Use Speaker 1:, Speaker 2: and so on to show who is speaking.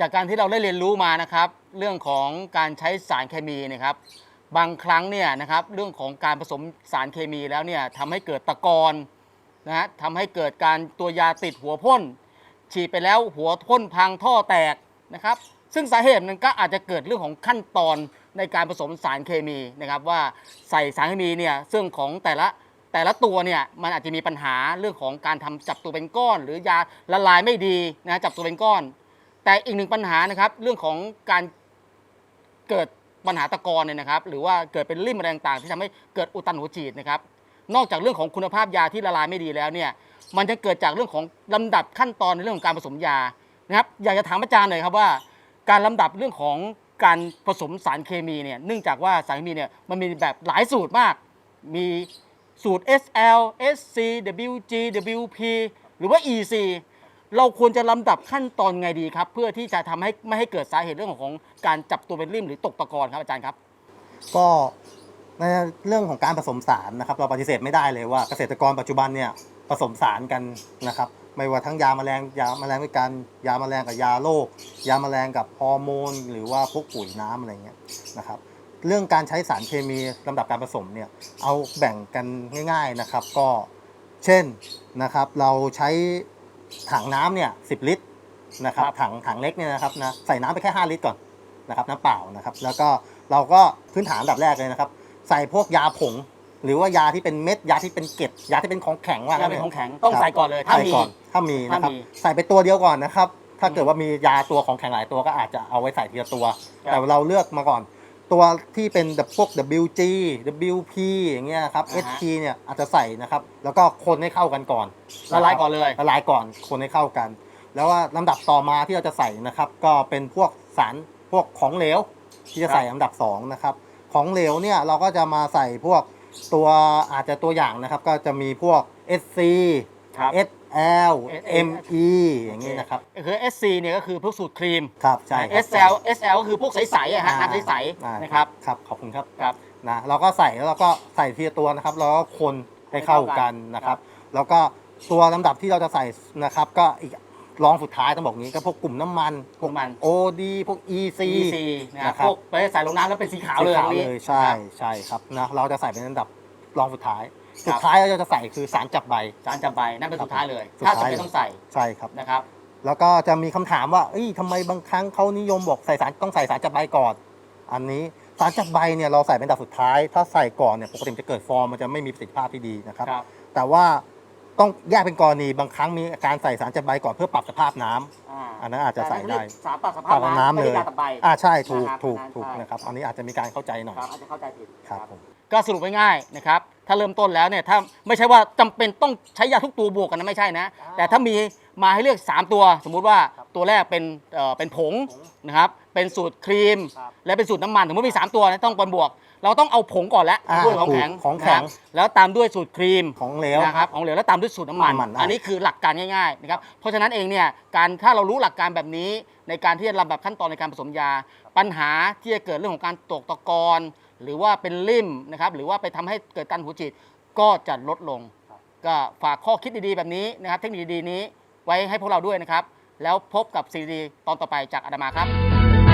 Speaker 1: จากการที่เราได้เรียนรู้มานะครับ เรื่องของการใช้สารเคมีนะครับ บางครั้งเนี่ยนะครับเรื่องของการผสมสารเคมีแล้วเนี่ยทำให้เกิดตะกอนนะฮะทำให้เกิดการตัวยาติดหัวพ่นฉีดไปแล้วหัวพ่นพังท่อแตกนะครับ ซึ่งสาเหตุมันก็อาจจะเกิดเรื่องของขั้นตอนในการผสมสารเคมีนะครับ ว่าใส่สารเคมีเนี่ยซึ่งของแต่ละแต่ละตัวเนี่ยมันอาจจะมีปัญหาเรื่องของการทำจับตัวเป็นก้อน หรือยาละลายไม่ดีนะจับตัวเป็นก้อน แต่อีกหนึ่งปัญหานะครับ เรื่องของการเกิดปัญหาตะกอนเนี่ยนะครับ หรือว่าเกิดเป็นริ่มอะไรต่างๆที่ทำให้เกิดอุดตันหัวฉีดนะครับ นอกจากเรื่องของคุณภาพยาที่ละลายไม่ดีแล้วเนี่ย มันจะเกิดจากเรื่องของลำดับขั้นตอนในเรื่องของการผสมยานะครับ อยากจะถามอาจารย์หน่อยครับว่า การลำดับเรื่องของการผสมสารเคมีเนี่ยเนื่องจากว่าสารเคมีเนี่ยมันมีแบบหลายสูตรมาก มีสูตร SL SC WG WP หรือว่า EC เราควรจะลำดับขั้นตอนไงดีครับ เพื่อที่จะทำให้ไม่ให้เกิดสาเหตุเรื่องของการจับตัวเป็นริ่มหรือตกตะกอนครับอาจารย์ครับ
Speaker 2: ก็ในเรื่องของการผสมสารนะครับ เราปฏิเสธไม่ได้เลยว่าเกษตรกรปัจจุบันเนี่ยผสมสารกันนะครับ ไม่ว่าทั้งยาแมลงยาแมลงด้วยกันยาแมลงกับยาโรคยาแมลงกับฮอร์โมน หรือว่าพวกปุ๋ยน้ำอะไรเงี้ยนะครับ เรื่องการใช้สารเคมีลำดับการผสมเนี่ยเอาแบ่งกันง่าย ๆนะครับ ก็เช่นนะครับ เราใช้ ถังน้ำเนี่ยสิลิตรนะครับ
Speaker 1: ครับ
Speaker 2: ถังถังเล็กเนี่ยนะครับนะใส่น้ำไปแค่ 5 ลิตรก่อนนะครับน้ำเปล่านะครับ แล้วก็เราก็พื้นฐานอันดับแรกเลยนะครับ ใส่พวกยาผง หรือว่ายาที่เป็นเม็ดยาที่เป็นเกล็ดยาที่เป็นของแข็งว่า
Speaker 1: ถ้าเป็นของแข็งต้องใส่ก่อนเลยถ้า
Speaker 2: ใส่
Speaker 1: มี
Speaker 2: ก่อนถ้ามีนะครับ
Speaker 1: ถ้ามี
Speaker 2: ใส่ไปตัวเดียวก่อนนะครับ ถ้าเกิดว่ามียาตัวของแข็งหลายตัวก็อาจจะเอาไว้ใส่ทีละตัว
Speaker 1: ครับ
Speaker 2: แต่เราเลือกมาก่อน ตัวที่เป็นแบบพวก WG WP อย่างเงี้ยครับ
Speaker 1: อ่าฮะ
Speaker 2: ST เนี่ยอาจจะใส่นะครับ แล้วก็คนให้เข้ากันก่อน
Speaker 1: ละลายก่อนเลย
Speaker 2: ละลายก่อนคนให้เข้ากัน แล้วว่าลำดับต่อมาที่เราจะใส่นะครับ ก็เป็นพวกสารพวกของเหลว ที่จะใส่ลำดับสองนะครับ ของเหลวเนี่ยเราก็จะมาใส่พวกตัวอาจจะตัวอย่างนะครับ ก็จะมีพวก SC
Speaker 1: ครับ
Speaker 2: SL
Speaker 1: SL
Speaker 2: ME อย่างนี้นะครับ
Speaker 1: คือ SC เนี่ยก็คือพวกสูตรครีม
Speaker 2: ครับใช่ครับ
Speaker 1: SL SL ก็คือพวกใสๆอะฮะน้ำใส
Speaker 2: อ่า
Speaker 1: ๆนะครับ
Speaker 2: ครับขอบคุณครับ
Speaker 1: ครับ
Speaker 2: นะเราก็ใส่แล้วเราก็ใส่ทีละตัวนะครับแล้วก็คนให้เข้ากันนะครับ แล้วก็ตัวลำดับที่เราจะใส่นะครับ ก็อีกรองสุดท้ายต้องบอกงี้ก็พวกกลุ่มน้ำมันพวก
Speaker 1: น้ำมัน
Speaker 2: OD พวก EC
Speaker 1: EC นะค
Speaker 2: นะครั
Speaker 1: รับบพวกไปใส่ลงน้ำแล้วเป็นสีขาวเลย
Speaker 2: สีขาว
Speaker 1: อันนี้
Speaker 2: เลยใช่ใช่ครับนะเราจะใส่เป็นลำดับรองสุดท้าย
Speaker 1: ครับ
Speaker 2: สุดท้ายเราจะใส่คือสารจับใบ
Speaker 1: สารจำใบนั่นเป็นสุดท้ายเลย
Speaker 2: สุด
Speaker 1: ถ้า
Speaker 2: ท้าย
Speaker 1: จำเป็นต้องใส่
Speaker 2: ใช่ครับ
Speaker 1: นะครับ
Speaker 2: แล้วก็จะมีคำถามว่าเอ้ยทำไมบางครั้งเขานิยมบอกใส่สารต้องใส่สารจับใบก่อน อันนี้สารจับใบเนี่ยเราใส่เป็นอันดับสุดท้าย ถ้าใส่ก่อนเนี่ยปกติมันจะเกิดฟอร์มมันจะไม่มีประสิทธิภาพที่ดีนะครับ
Speaker 1: ครับ
Speaker 2: แต่ว่าต้องแยกเป็นกรณีบางครั้งมีการใส่สารจับใบก่อนเพื่อปรับสภาพน้ำ
Speaker 1: อ่า
Speaker 2: อันนั้นอาจจะใส่ได้
Speaker 1: สารปรับส
Speaker 2: ป
Speaker 1: ภาพ
Speaker 2: รับน้ำ
Speaker 1: ไม่
Speaker 2: เล
Speaker 1: ได้
Speaker 2: ย
Speaker 1: การตับใบ
Speaker 2: อ่าใช่ถูก
Speaker 1: นะครับ
Speaker 2: ถูก
Speaker 1: ใช่
Speaker 2: ถูก
Speaker 1: ใช่
Speaker 2: นะครับ อันนี้อาจจะมีการเข้าใจหน่อย
Speaker 1: ครับอาจจะเข้าใจผิด
Speaker 2: ครับผม
Speaker 1: ก็สรุปง่ายๆนะครับ ถ้าเริ่มต้นแล้วเนี่ยถ้าไม่ใช่ว่าจำเป็นต้องใช้ยาทุกตัวบวกกันนะไม่ใช่นะ
Speaker 2: อ่า
Speaker 1: แต่ถ้ามีมาให้เลือก 3 ตัว สมมุติว่า
Speaker 2: ครับ
Speaker 1: ตัวแรกเป็นเอ่อเป็นผง
Speaker 2: ผง
Speaker 1: นะครับเป็นสูตรครีม
Speaker 2: ครับ
Speaker 1: และเป็นสูตรน้ำมันสมมติมี 3 ตัวนะต้องบนบวก เราต้องเอาผงก่อนแล้ว
Speaker 2: อ่า
Speaker 1: ด้วยของแข็ง
Speaker 2: ถูกของแข็ง
Speaker 1: นะครับแล้วตามด้วยสูตรครีม
Speaker 2: ของเหลว
Speaker 1: นะครับของเหลวแล้วตามด้วยสูตรน้ำมัน
Speaker 2: น้ำมันได้
Speaker 1: อันนี้คือหลักการง่ายๆนะครับ เพราะฉะนั้นเองเนี่ยการถ้าเรารู้หลักการแบบนี้ ในการที่จะลำดับขั้นตอนในการผสมยา ปัญหาที่จะเกิดเรื่องของการตกตะกอน หรือว่าเป็นริ่มนะครับหรือว่าไปทำให้เกิดการหัวฉีดก็จะลดลง ก็ฝากข้อคิดดีๆแบบนี้นะครับเทคนิคดีๆนี้ไว้ให้พวกเราด้วยนะครับ แล้วพบกับซีดีตอนต่อไปจากอาดามาครับ